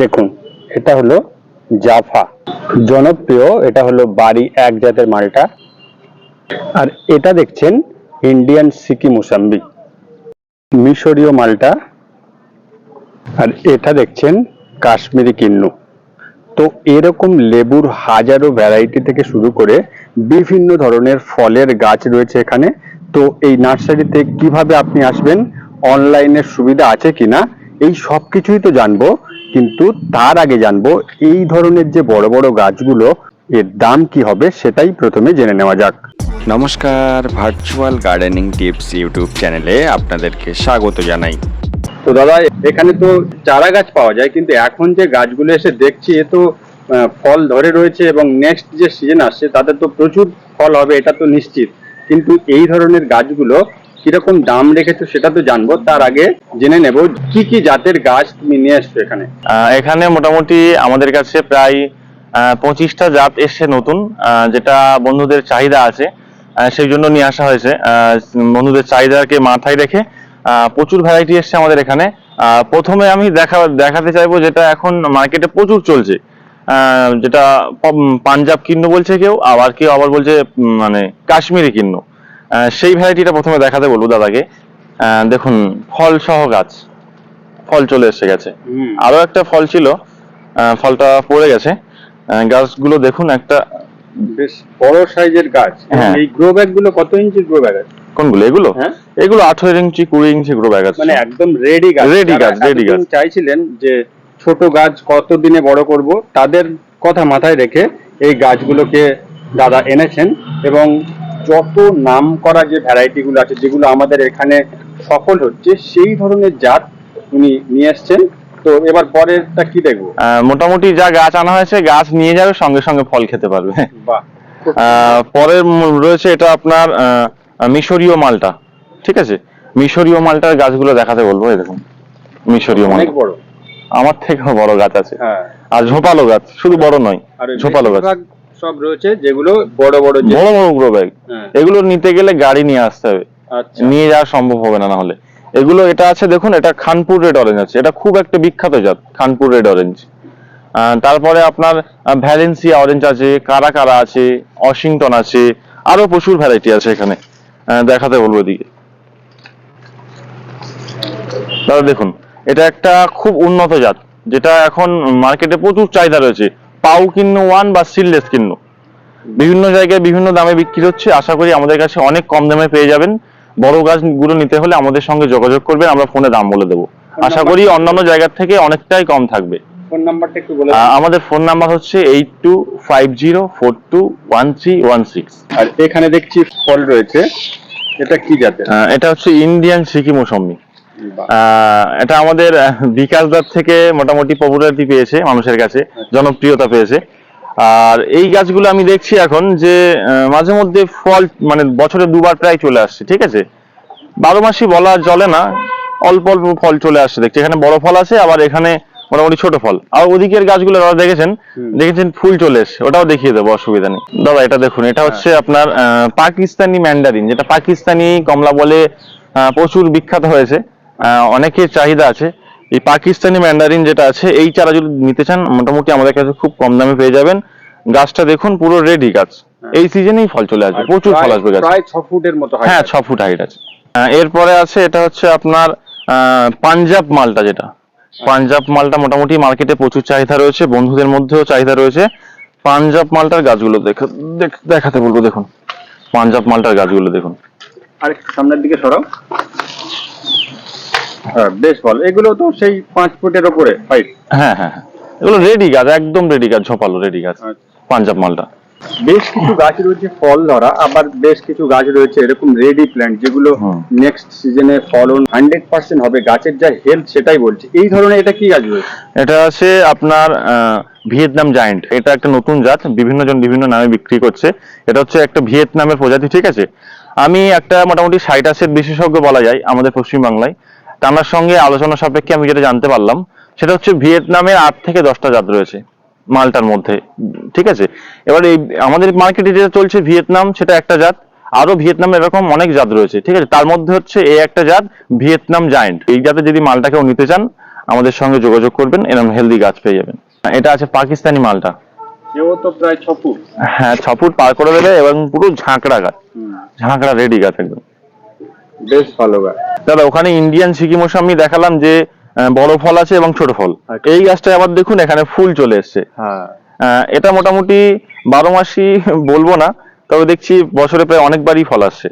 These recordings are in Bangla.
দেখুন, এটা হলো জাফা। জনপ্রিয়, এটা হলো বাড়ি এক জাতের মালটা। আর এটা দেখছেন ইন্ডিয়ান সিকি মুসাম্বি। মিশরীয় মালটা। আর এটা দেখছেন কাশ্মীরি কিন্নু। তো এরকম লেবুর হাজারো ভ্যারাইটি থেকে শুরু করে বিভিন্ন ধরনের ফলের গাছ রয়েছে এখানে। তো এই নার্সারিতে কীভাবে আপনি আসবেন, অনলাইনের সুবিধা আছে কিনা, এই সব কিছুই তো জানব। কিন্তু তার আগে জানব এই ধরনের যে বড় বড় গাছগুলো এর দাম কি হবে সেটাই প্রথমে জেনে নেওয়া যাক। নমস্কার ভার্চুয়াল গার্ডেনিং টিপস ইউটিউব চ্যানেলে আপনাদেরকে স্বাগত জানাই। তো দাদা এখানে তো চারা গাছ পাওয়া যায় কিন্তু এখন যে গাছগুলো এসে দেখছি এ তো ফল ধরে রয়েছে এবং নেক্সট যে সিজন আসছে তাতে তো প্রচুর ফল হবে এটা তো নিশ্চিত। কিন্তু এই ধরনের গাছগুলো কীরকম দাম রেখেছো সেটা তো জানব। তার আগে জেনে নেব কি কি জাতের গাছ তুমি নিয়ে এসছো এখানে। এখানে মোটামুটি আমাদের কাছে প্রায় পঁচিশটা জাত এসছে নতুন যেটা বন্ধুদের চাহিদা আছে সেই জন্য নিয়ে আসা হয়েছে। বন্ধুদের চাহিদাকে মাথায় রেখে প্রচুর ভ্যারাইটি এসছে আমাদের এখানে। প্রথমে আমি দেখা, দেখাতে চাইব যেটা এখন মার্কেটে প্রচুর চলছে। যেটা পাঞ্জাব কিন্ন বলছে কেউ, আবার কেউ আবার বলছে মানে কাশ্মীরি কিন্ন। সেই ভ্যারাইটিটা প্রথমে দেখাতে বলব দাদাকে। দেখুন ফল সহ গাছ। ফল চলে এসে গেছে। আরও একটা ফল ছিল ফলটা পড়ে গেছে। গাছগুলো দেখুন একটা বেশ বড় সাইজের গাছ। এই গ্রো ব্যাগগুলো কত ইঞ্চির গ্রো ব্যাগ আছে? কোনগুলো এগুলো? হ্যাঁ। এগুলো আঠারো ইঞ্চি কুড়ি ইঞ্চি গ্রো ব্যাগ আছে। মানে একদম রেডি গাছ। যারা গাছ, এতদিন গাছ। চাইছিলেন যে ছোট গাছ কত দিনে বড় করব তাদের কথা মাথায় রেখে এই গাছগুলোকে দাদা এনেছেন এবং যত নাম করা যে ভ্যারাইটি গুলো আছে যেগুলো আমাদের এখানে সফল হচ্ছে সেই ধরনের জাত উনি নিয়ে এসছেন। তো এবার পরেরটা কি দেখব? মোটামুটি যা গাছ আনা হয়েছে গাছ নিয়ে যাবে সঙ্গে সঙ্গে ফল খেতে পারবে। পরের রয়েছে এটা আপনার আহ, মিশরীয় মালটা ঠিক আছে? মিশরীয় মালটার গাছগুলো দেখাতে বলব দেখুন। মিশরীয় অনেক মালটা বড়। আমার থেকেও বড় গাছ আছে। হ্যাঁ। আর ঝোপালো গাছ শুধু বড় নয় ঝোপালো গাছ। সব রয়েছে যেগুলো বড় বড় বড় বড় গ্রো ব্যাগ এগুলো নিতে গেলে গাড়ি নিয়ে আসতে হবে। আচ্ছা। নিয়ে যাওয়া সম্ভব হবে না নাহলে। এগুলো এটা আছে দেখুন এটা খানপুর রেড অরেঞ্জ আছে। এটা খুব একটা বিখ্যাত জাত খানপুর রেড অরেঞ্জ তারপরে আপনার ভ্যালেন্সিয়া অরেঞ্জ আছে কারা কারা আছে ওয়াশিংটন আছে আরও প্রচুর ভ্যারাইটি আছে এখানে। দেখাতে বলব এদিকে। দাদা দেখুন এটা একটা খুব উন্নত জাত যেটা এখন মার্কেটে প্রচুর চাহিদা রয়েছে। পাউ কিন্ন ওয়ান বা সিললেস কিন্ন। বিভিন্ন জায়গায় বিভিন্ন দামে বিক্রি হচ্ছে। আশা করি আমাদের কাছে অনেক কম দামে পেয়ে যাবেন। বড় গাছগুলো নিতে হলে আমাদের সঙ্গে যোগাযোগ করবেন আমরা ফোনে দাম বলে দেবো। আশা করি অন্যান্য জায়গার থেকে অনেকটাই কম থাকবে। ফোন নাম্বারটা একটু বলে আমাদের ফোন নাম্বার হচ্ছে eight two five zero four two one three one six. আর এখানে দেখছি ফল রয়েছে। এটা কি জাতের? এটা হচ্ছে ইন্ডিয়ান সিকি মৌসম্বি এটা আমাদের বিকাশ দার থেকে মোটামুটি পপুলারিটি পেয়েছে মানুষের কাছে জনপ্রিয়তা পেয়েছে। আর এই গাছগুলো আমি দেখছি এখন যে মাঝে মধ্যে ফল মানে বছরে দুবার প্রায় চলে আসছে ঠিক আছে? বারো মাসই বলা চলে না অল্প অল্প ফল চলে আসছে দেখছি। এখানে বড় ফল আছে আবার এখানে মোটামুটি ছোট ফল। আর ওদিকের গাছগুলো দাদা দেখেছেন? দেখেছেন ফুল চলে এসছে ওটাও দেখিয়ে দেবো অসুবিধা নেই। দাদা এটা দেখুন এটা হচ্ছে আপনার আহ, পাকিস্তানি ম্যান্ডারিন যেটা পাকিস্তানি কমলা বলে আহ, প্রচুর বিখ্যাত হয়েছে। অনেকের চাহিদা আছে। এই পাকিস্তানি ম্যান্ডারিন যেটা আছে এই চারা যদি নিতে চান মোটামুটি আমাদের কাছে খুব কম দামে পেয়ে যাবেন। গাছটা দেখুন পুরো রেডি গাছ। এই সিজনেই ফল চলে আসবে প্রচুর ফল আসবে গাছ। প্রায় ছ ফুটের মতো হয় হ্যাঁ ছ ফুট হাইট আছে। এরপরে আছে এটা হচ্ছে আপনার আহ, পাঞ্জাব মালটা যেটা। পাঞ্জাব মালটা মোটামুটি মার্কেটে প্রচুর চাহিদা রয়েছে বন্ধুদের মধ্যেও চাহিদা রয়েছে। পাঞ্জাব মালটার গাছগুলো দেখাতে বলব দেখুন। পাঞ্জাব মালটার গাছগুলো দেখুন। আর সামনের দিকে সরাও। হ্যাঁ বেশ ভালো। এগুলো তো সেই পাঁচ ফুটের ওপরে হাইট হ্যাঁ হ্যাঁ হ্যাঁ। এগুলো রেডি গাছ একদম রেডি গাছ ঝোপালো রেডি গাছ পাঞ্জাব মালটা বেশ কিছু গাছ রয়েছে ফল ধরা আবার বেশ কিছু গাছ রয়েছে এরকম রেডি প্ল্যান্ট যেগুলো নেক্সট সিজনে ফলন হান্ড্রেড পার্সেন্ট হবে। গাছের যা হেলথ সেটাই বলছি। এই ধরনের এটা কি গাছ রয়েছে? এটা আছে আপনার আহ, ভিয়েতনাম জায়েন্ট এটা একটা নতুন জাত বিভিন্ন জন বিভিন্ন নামে বিক্রি করছে। এটা হচ্ছে একটা ভিয়েতনামের প্রজাতি ঠিক আছে? আমি একটা মোটামুটি সাইটাসের বিশেষজ্ঞ বলা যায় আমাদের পশ্চিমবাংলায়। তার সঙ্গে আলোচনা সাপেক্ষে আমি যেটা জানতে পারলাম সেটা হচ্ছে ভিয়েতনামের আট থেকে দশটা জাত রয়েছে মালটার মধ্যে ঠিক আছে? এবার এই আমাদের মার্কেটে যেটা চলছে ভিয়েতনাম সেটা একটা জাত। আরও ভিয়েতনাম এরকম অনেক জাত রয়েছে ঠিক আছে? তার মধ্যে হচ্ছে এই একটা জাত ভিয়েতনাম জায়েন্ট এই জাতে যদি মালটা কেউ নিতে চান আমাদের সঙ্গে যোগাযোগ করবেন এরকম হেলদি গাছ পেয়ে যাবেন। এটা আছে পাকিস্তানি মালটা। তো প্রায় হ্যাঁ ছ ফুট পার করে দেবে এবং পুরো ঝাঁকড়া গাছ। ঝাঁকড়া রেডি গাছ একদম। বেশ ভালো গাছ। দাদা ওখানে ইন্ডিয়ান সিকি মৌসামি দেখালাম যে বড় ফল আছে এবং ছোট ফল। আচ্ছা। এই গাছটা আবার দেখুন এখানে ফুল চলে এসছে। হ্যাঁ। এটা মোটামুটি বারো মাসই বলব না তবে দেখছি বছরে প্রায় অনেকবারই ফল আসছে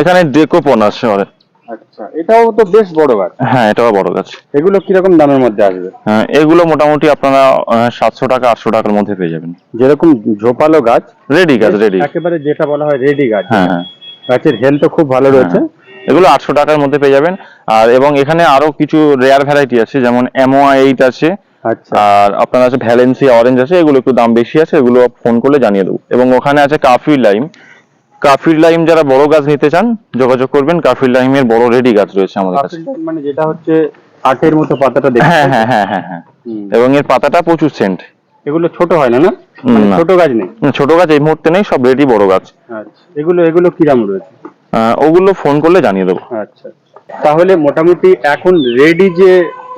এখানে ডেকোপন আসছে অনেক। আচ্ছা এটাও তো বেশ বড় গাছ। হ্যাঁ এটাও বড় গাছ। এগুলো কীরকম দামের মধ্যে আসবে? আহ, এগুলো মোটামুটি আপনারা সাতশো টাকা আটশো টাকার মধ্যে পেয়ে যাবেন। যেরকম ঝোপালো গাছ রেডি গাছ রেডি একেবারে যেটা বলা হয় রেডি গাছ। হ্যাঁ হ্যাঁ। গাছের হেলথ খুব ভালো রয়েছে। এগুলো আটশো টাকার মধ্যে পেয়ে যাবেন। আর এবং এখানে আরও কিছু রেয়ার ভ্যারাইটি আছে যেমন এমওয়া এইট আছে আচ্ছা। আর আপনার আছে ভ্যালেন্সিয়া অরেঞ্জ আছে এগুলো একটু দাম বেশি আছে এগুলো ফোন করলে জানিয়ে দেবো। এবং ওখানে আছে কাফির লাইম কাফির লাইম যারা বড় গাছ নিতে চান যোগাযোগ করবেন। কাফির লাইমের বড় রেডি গাছ রয়েছে আমাদের কাছে। মানে যেটা হচ্ছে আটের মতো পাতাটা দেখতে হ্যাঁ হ্যাঁ হ্যাঁ হ্যাঁ হ্যাঁ। এবং এর পাতাটা প্রচুর সেন্ট এগুলো ছোট হয় না না? ছোট গাছ নেই? ছোট গাছ এই মুহূর্তে নেই সব রেডি বড় গাছ। আচ্ছা। এগুলো এগুলো কিরাম রয়েছে? আহ, ওগুলো ফোন করলে জানিয়ে দেবো। আচ্ছা। তাহলে মোটামুটি এখন রেডি যে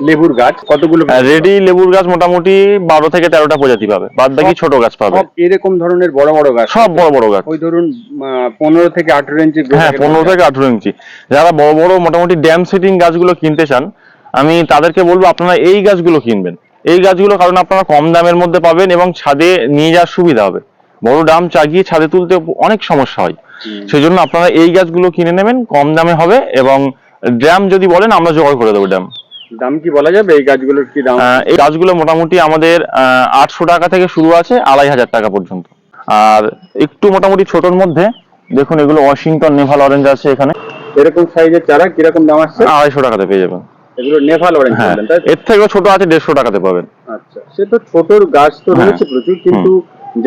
লেবুর গাছ কতগুলো রেডি লেবুর গাছ মোটামুটি বারো থেকে তেরোটা প্রজাতি পাবে। বাদ বাকি ছোট গাছ পাবে। এরকম ধরনের বড় বড় গাছ? সব বড় বড় গাছ। ওই ধরুন পনেরো থেকে আঠেরো ইঞ্চি হ্যাঁ পনেরো থেকে আঠেরো ইঞ্চি। যারা বড় বড় মোটামুটি ড্যাম সেটিং গাছগুলো কিনতে চান আমি তাদেরকে বলব আপনারা এই গাছগুলো কিনবেন। এই গাছগুলো কারণ আপনারা কম দামের মধ্যে পাবেন এবং ছাদে নিয়ে যাওয়ার সুবিধা হবে। বড় ডাম চাগিয়ে ছাদে তুলতে অনেক সমস্যা হয়। সেই জন্য আপনারা এই গাছগুলো কিনে নেবেন কম দামে হবে এবং ড্যাম যদি বলেন আমরা জোগাড় করে দেবো ড্যাম। দাম কি বলা যাবে এই গাছগুলোর কি দাম? এই গাছগুলো মোটামুটি আমাদের আটশো টাকা থেকে শুরু আছে আড়াই হাজার টাকা পর্যন্ত। আর একটু মোটামুটি ছোটর মধ্যে দেখুন এগুলো ওয়াশিংটন নেভাল অরেঞ্জ আছে এখানে। এরকম সাইজের চারা কীরকম দাম আসছে? আড়াইশো টাকাতে পেয়ে যাবেন। এগুলো নেপাল অরেঞ্জ হ্যাঁ? এর থেকেও ছোট আছে দেড়শো টাকাতে পাবেন। আচ্ছা সে তো ছোটর গাছ তো হ্যাঁ। রয়েছে প্রচুর কিন্তু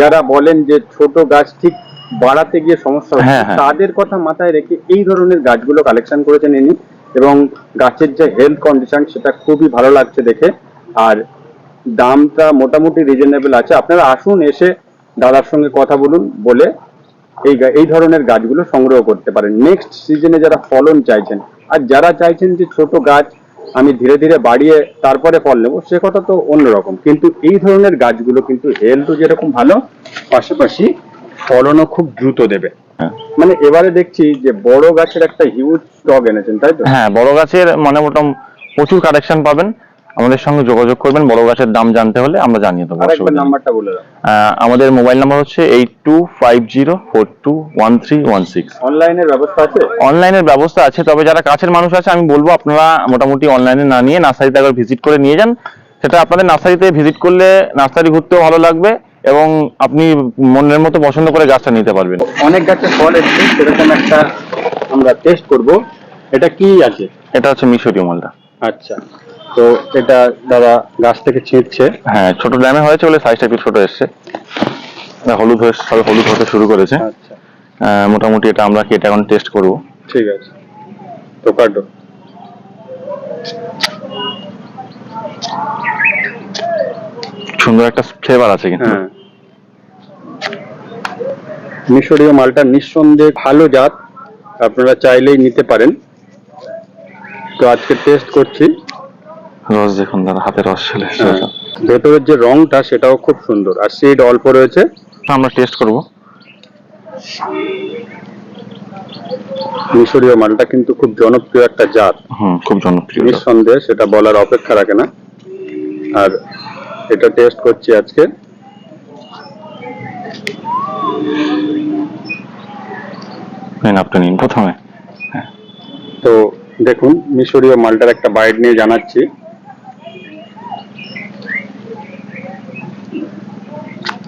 যারা বলেন যে ছোট গাছ ঠিক বাড়াতে গিয়ে সমস্যা হচ্ছে। হ্যাঁ, হ্যাঁ। তাদের কথা মাথায় রেখে এই ধরনের গাছগুলো কালেকশন করেছেন ইনি এবং গাছের যে হেলথ কন্ডিশন সেটা খুবই ভালো লাগছে দেখে। আর দামটা মোটামুটি রিজনেবল আছে। আপনারা আসুন এসে দাদার সঙ্গে কথা বলুন বলে এই এই ধরনের গাছগুলো সংগ্রহ করতে পারেন। নেক্সট সিজনে যারা ফলন চাইছেন আর যারা চাইছেন যে ছোট গাছ আমি ধীরে ধীরে বাড়িয়ে তারপরে ফল নেব সে কথা তো অন্যরকম। কিন্তু এই ধরনের গাছগুলো কিন্তু হেলথও যেরকম ভালো পাশাপাশি ফলনও খুব দ্রুত দেবে। হ্যাঁ। মানে এবারে দেখছি যে বড় গাছের একটা হিউজ স্টক এনেছেন তাই তো? হ্যাঁ বড় গাছের মানে মোটাম প্রচুর কালেকশন পাবেন। আমাদের সঙ্গে যোগাযোগ করবেন বড় গাছের দাম জানতে হলে আমরা জানিয়ে দেবো নাম্বারটা বলে দাও। আমাদের মোবাইল নাম্বার হচ্ছে eight two five zero four two one three one six অনলাইনের ব্যবস্থা আছে? অনলাইনের ব্যবস্থা আছে তবে যারা কাছের মানুষ আছে আমি বলব আপনারা মোটামুটি অনলাইনে না নিয়ে নার্সারিতে একবার ভিজিট করে নিয়ে যান। সেটা আপনাদের নার্সারিতে ভিজিট করলে নার্সারি ঘুরতেও ভালো লাগবে। এবং আপনি মনের মতো পছন্দ করে গাছটা নিতে পারবেন। অনেক গাছের ফল এসছে সেরকম একটা আমরা টেস্ট করব। এটা কি আছে? এটা হচ্ছে মিশরীয় মালটা আচ্ছা তো এটা দাদা গাছ থেকে ছিঁড়ছে। হ্যাঁ ছোট ড্যামে হয়েছে বলে সাইজটা একটু ছোট এসছে। হলুদ হয়ে সবে হলুদ হতে শুরু করেছে। আচ্ছা। মোটামুটি এটা আমরা কেটে এখন টেস্ট করব। ঠিক আছে। তো কাটো। সুন্দর একটা ফ্লেভার আছে কিন্তু। হ্যাঁ। মিশরীয় মালটা নিঃসন্দেহে ভালো জাত আপনারা চাইলেই নিতে পারেন। তো আজকে টেস্ট করছি। রস দেখুন দাদা হাতে রস চলে হ্যাঁ, ভেতরের যে রংটা সেটাও খুব সুন্দর। আর সিড অল্প রয়েছে। আমরা টেস্ট করব। মিশরীয় মালটা কিন্তু খুব জনপ্রিয় একটা জাত। হুম খুব জনপ্রিয় নিঃসন্দেহে সেটা বলার অপেক্ষা রাখে না। আর এটা টেস্ট করছি আজকে। নিন আপনি নিন প্রথমে। তো দেখুন মিশরীয় মালটার একটা বাইট নিয়ে জানাচ্ছি।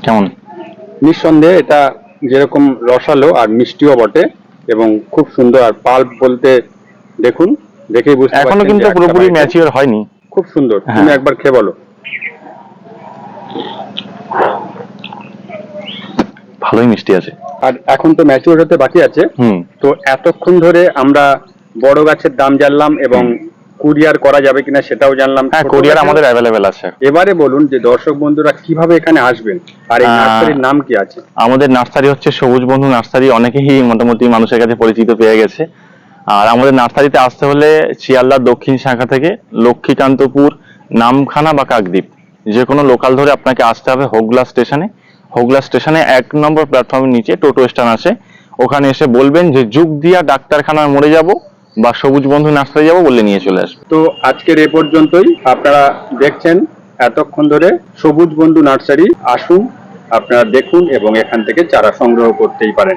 কেমন? নিঃসন্দেহে এটা যেরকম রসালো আর মিষ্টিও বটে এবং খুব সুন্দর। আর পাল্প বলতে দেখুন দেখেই বুঝতে এখনও কিন্তু পুরোপুরি ম্যাচিওর হয়নি। খুব সুন্দর। হ্যাঁ। তুমি একবার খেয়ে বলো। ভালোই মিষ্টি আছে। আর এখন তো ম্যাচিওর হতে বাকি আছে। হুম। তো এতক্ষণ ধরে আমরা বড় গাছের দাম জানলাম এবং কুরিয়ার করা যাবে কিনা সেটাও জানলাম। হ্যাঁ কোরিয়ার আমাদের অ্যাভেলেবেল আছে। এবারে বলুন যে দর্শক বন্ধুরা কীভাবে এখানে আসবেন? আর এই নার্সারির নাম কি আছে? আমাদের নার্সারি হচ্ছে সবুজ বন্ধু নার্সারি অনেকেই মোটামুটি মানুষের কাছে পরিচিত পেয়ে গেছে। আর আমাদের নার্সারিতে আসতে হলে শিয়ালদার দক্ষিণ শাখা থেকে লক্ষ্মীকান্তপুর নামখানা বা কাকদ্বীপ। যে কোনো লোকাল ধরে আপনাকে আসতে হবে হোগলা স্টেশনে। হোগলা স্টেশনে এক নম্বর প্ল্যাটফর্মের নিচে টোটো স্ট্যান্ড আছে। ওখানে এসে বলবেন যে, যুগ দিয়া ডাক্তারখানায় মরে যাব বা সবুজ বন্ধু নার্সারি যাব বলে নিয়ে চলে আসবে। তো আজকের এ পর্যন্তই। আপনারা দেখছেন এতক্ষণ ধরে সবুজ বন্ধু নার্সারি। আসুন, আপনারা দেখুন এবং এখান থেকে চারা সংগ্রহ করতেই পারেন।